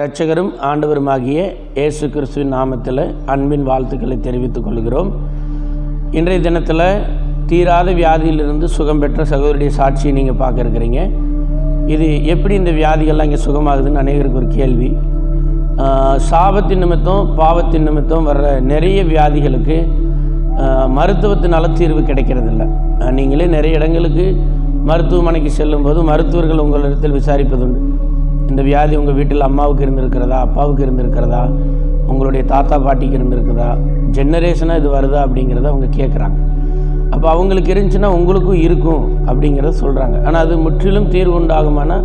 இரட்சகரும் ஆண்டவருமாகிய இயேசு கிறிஸ்துவின் நாமத்தில் அன்பின் வாழ்த்துக்களை தெரிவித்துக் கொள்கிறோம். இன்றைய தினத்தில் தீராத வியாதியிலிருந்து சுகம் பெற்ற சகோதரியுடைய சாட்சியை நீங்கள் பார்க்க இருக்கிறீங்க. இது எப்படி இந்த வியாதிகள்லாம் இங்கே சுகமாகுதுன்னு அநேகருக்கு ஒரு கேள்வி. சாபத்தின் நிமித்தம் பாவத்தின் நிமித்தம் வர்ற நிறைய வியாதிகளுக்கு மருத்துவத்தினால தீர்வு கிடைக்கிறதில்ல. நீங்களே நிறைய இடங்களுக்கு மருத்துவமனைக்கு செல்லும்போது மருத்துவர்கள் உங்களிடத்தில் விசாரிப்பதுண்டு. இந்த வியாதி உங்கள் வீட்டில் அம்மாவுக்கு இருந்திருக்கிறதா அப்பாவுக்கு இருந்திருக்கிறதா உங்களுடைய தாத்தா பாட்டிக்கு இருந்திருக்குதா ஜெனரேஷனாக இது வருதா அப்படிங்கிறத அவங்க கேட்குறாங்க அப்போ அவங்களுக்கு இருந்துச்சுன்னா உங்களுக்கும் இருக்கும் அப்படிங்கிறத சொல்கிறாங்க ஆனால் அது முற்றிலும் தீர்வு உண்டாகுமானா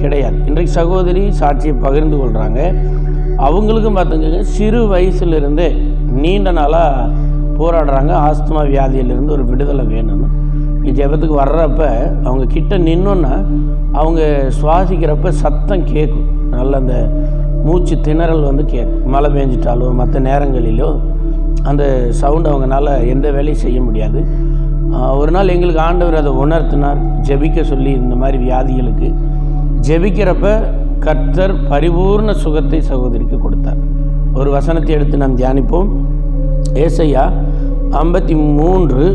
கிடையாது. இன்றைக்கு சகோதரி சாட்சியை பகிர்ந்து கொள்கிறாங்க அவங்களுக்கும் பார்த்துக்கங்க சிறு வயசுலேருந்தே நீண்ட நாளாக போராடுறாங்க. ஆஸ்துமா வியாதியிலிருந்து ஒரு விடுதலை வேணும்னு. ஜெபத்துக்கு வர்றப்ப அவங்க கிட்ட நின்னோன்னா அவங்க சுவாசிக்கிறப்ப சத்தம் கேட்கும் நல்ல அந்த மூச்சு திணறல் வந்து கேட்கும் மழை பெஞ்சிட்டாலோ மற்ற நேரங்களிலோ அந்த சவுண்ட் அவங்கனால எந்த வேலையும் செய்ய முடியாது. ஒரு நாள் எங்களுக்கு ஆண்டவர் அதை உணர்த்தினார். ஜெபிக்க சொல்லி இந்த மாதிரி வியாதிகளுக்கு. ஜெபிக்கிறப்ப கர்த்தர் பரிபூர்ண சுகத்தை சகோதரிக்கு கொடுத்தார். ஒரு வசனத்தை எடுத்து நாம் தியானிப்போம். ஏசையா ஐம்பத்தி மூன்று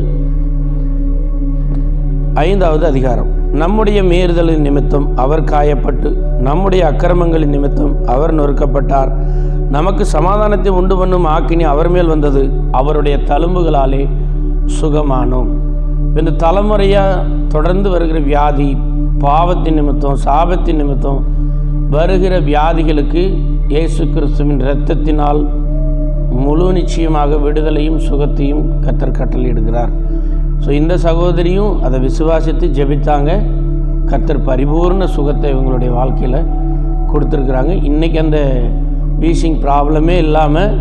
ஐந்தாவது அதிகாரம். நம்முடைய மீறுதலின் நிமித்தம் அவர் காயப்பட்டு நம்முடைய அக்கிரமங்களின் நிமித்தம் அவர் நொறுக்கப்பட்டார். நமக்கு சமாதானத்தை உண்டு பண்ணும் ஆக்கினி அவர் மேல் வந்தது. அவருடைய தழும்புகளாலே சுகமானோம். இந்த தலைமுறையாக தொடர்ந்து வருகிற வியாதி பாவத்தின் நிமித்தம் சாபத்தின் நிமித்தம் வருகிற வியாதிகளுக்கு இயேசு கிறிஸ்துவின் இரத்தத்தினால் முழு நிச்சயமாக விடுதலையும் சுகத்தையும் கத்தர் கட்டளையிடுகிறார். ஸோ இந்த சகோதரியும் அதை விசுவாசித்து ஜெபித்தாங்க. கத்தர் பரிபூர்ண சுகத்தை இவங்களுடைய வாழ்க்கையில் கொடுத்துருக்குறாங்க. இன்றைக்கி அந்த வீசிங் ப்ராப்ளமே இல்லாமல்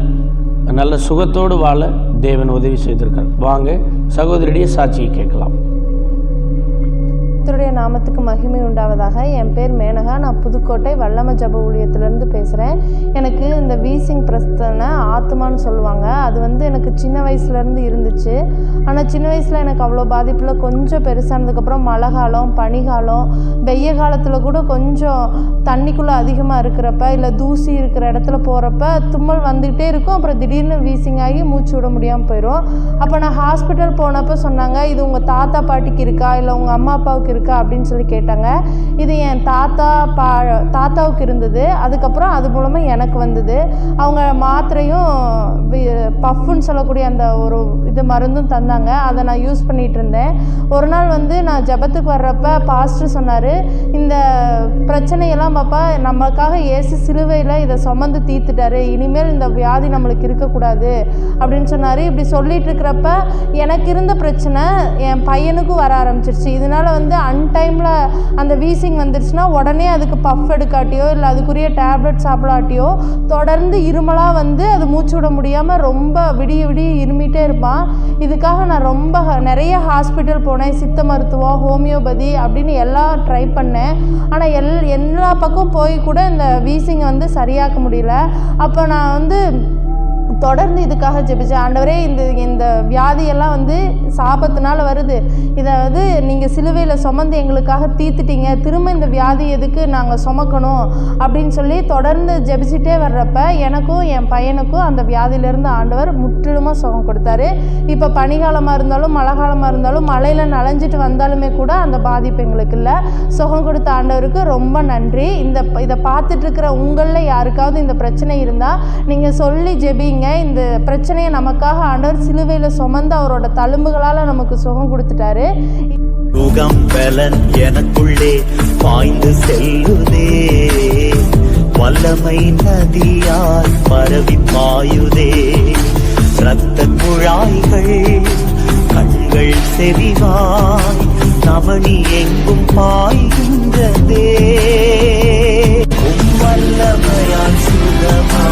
நல்ல சுகத்தோடு வாழ தேவன் உதவி செய்திருக்கார். வாங்க சகோதரியுடைய சாட்சியை கேட்கலாம். கர்த்தருடைய நாமத்துக்கு மகிமை உண்டாவதாக. என் பேர் மேனகா. நான் புதுக்கோட்டை வல்லம ஜப ஊழியத்திலேருந்து பேசுகிறேன் எனக்கு இந்த வீசிங் பிரச்சனை ஆத்மான்னு சொல்லுவாங்க. அது வந்து எனக்கு சின்ன வயசுலேருந்து இருந்துச்சு. ஆனால் சின்ன வயசில் எனக்கு அவ்வளோ பாதிப்பில் கொஞ்சம் பெருசானதுக்கப்புறம் மழை காலம் பனிகாலம் வெய்ய காலத்தில் கூட கொஞ்சம் தண்ணிக்குள்ளே அதிகமாக இருக்கிறப்ப இல்லை தூசி இருக்கிற இடத்துல போகிறப்ப தும்மல் வந்துகிட்டே இருக்கும். அப்புறம் திடீர்னு வீசிங் ஆகி மூச்சு விட முடியாமல் போயிடும் அப்போ நான் ஹாஸ்பிட்டல் போனப்போ சொன்னாங்க இது உங்கள் தாத்தா பாட்டிக்கு இருக்கா? இல்லை உங்கள் அம்மா அப்பாவுக்கு இருக்கா அப்படின்னு சொல்லி கேட்டாங்க. இது என் தாத்தா பா தாத்தாவுக்கு இருந்தது. அதுக்கப்புறம் அது மூலமாக எனக்கு வந்தது. அவங்க மாத்திரையும் பஃப்னு சொல்லக்கூடிய அந்த ஒரு இது மருந்தும் தந்தாங்க. அதை நான் யூஸ் பண்ணிகிட்டு இருந்தேன் ஒரு நாள் வந்து நான் ஜெபத்துக்கு வர்றப்ப பாஸ்டர் சொன்னார் இந்த பிரச்சனையெல்லாம் பாப்பா நமக்காக இயேசு சிலுவையில் இதை சுமந்து தீர்த்துட்டாரு. இனிமேல் இந்த வியாதி நம்மளுக்கு இருக்கக்கூடாது. அப்படின்னு சொன்னார். இப்படி சொல்லிட்டு இருக்கிறப்ப எனக்கு இருந்த பிரச்சனை என் பையனுக்கும் வர ஆரம்பிச்சிருச்சு. இதனால வந்து அன்டைமில் அந்த வீசிங் வந்துருச்சுன்னா உடனே அதுக்கு பஃப் எடுக்காட்டியோ இல்லை அதுக்குரிய டேப்லெட் சாப்பிடாட்டியோ தொடர்ந்து இருமலாக வந்து அது மூச்சு விட முடியாமல் ரொம்ப விடிய விடிய இருமிட்டே இருப்பான். இதுக்காக நான் ரொம்ப ஹ- நிறைய ஹாஸ்பிட்டல் போனேன். சித்த மருத்துவம் ஹோமியோபதி அப்படின்னு எல்லாம் ட்ரை பண்ணேன். ஆனால் எல் எல்லா பக்கம் போய் கூட இந்த வீசிங்கை வந்து சரியாக்க முடியல. அப்போ நான் வந்து தொடர்ந்து இதுக்காக ஜெபிச்சேன் ஆண்டவரே இந்த இந்த வியாதியெல்லாம் வந்து சாபத்தினால வருது. இதை வந்து நீங்கள் சிலுவையில் சுமந்து எங்களுக்காக தீர்த்துட்டீங்க. திரும்ப இந்த வியாதி எதுக்கு நாங்கள் சுமக்கணும் அப்படின்னு சொல்லி தொடர்ந்து ஜெபிச்சுட்டே வர்றப்ப எனக்கும் என் பையனுக்கும் அந்த வியாதியிலேருந்து ஆண்டவர் முற்றிலுமாக சுகம் கொடுத்தாரு. இப்போ பனிகாலமாக இருந்தாலும் மழை காலமாக இருந்தாலும் மழையில் நனைஞ்சிட்டு வந்தாலுமே கூட அந்த பாதிப்பு எங்களுக்கு இல்லை. சுகம் கொடுத்த ஆண்டவருக்கு ரொம்ப நன்றி. இந்த இதை பார்த்துட்டு இருக்கிற உங்களில் யாருக்காவது இந்த பிரச்சனை இருந்தால் நீங்கள் சொல்லி ஜெபிங்க. இந்த பிரச்சனையை நமக்காக ஆண்டவர் சிலுவையில் சுமந்து அவரோட தழும்புகளால் நமக்கு சுகம் கொடுத்துட்டாரு. சுகம் பலன் எனக்குள்ளே பாய்ந்து செல்லுதே. வல்லமை நதியால் பரவி பாயுதே. ரத்த குழாய்கள் கண்கள் செறிவாய் நவனி எங்கும் பாய்கின்றதே வல்லமையால் சுகமா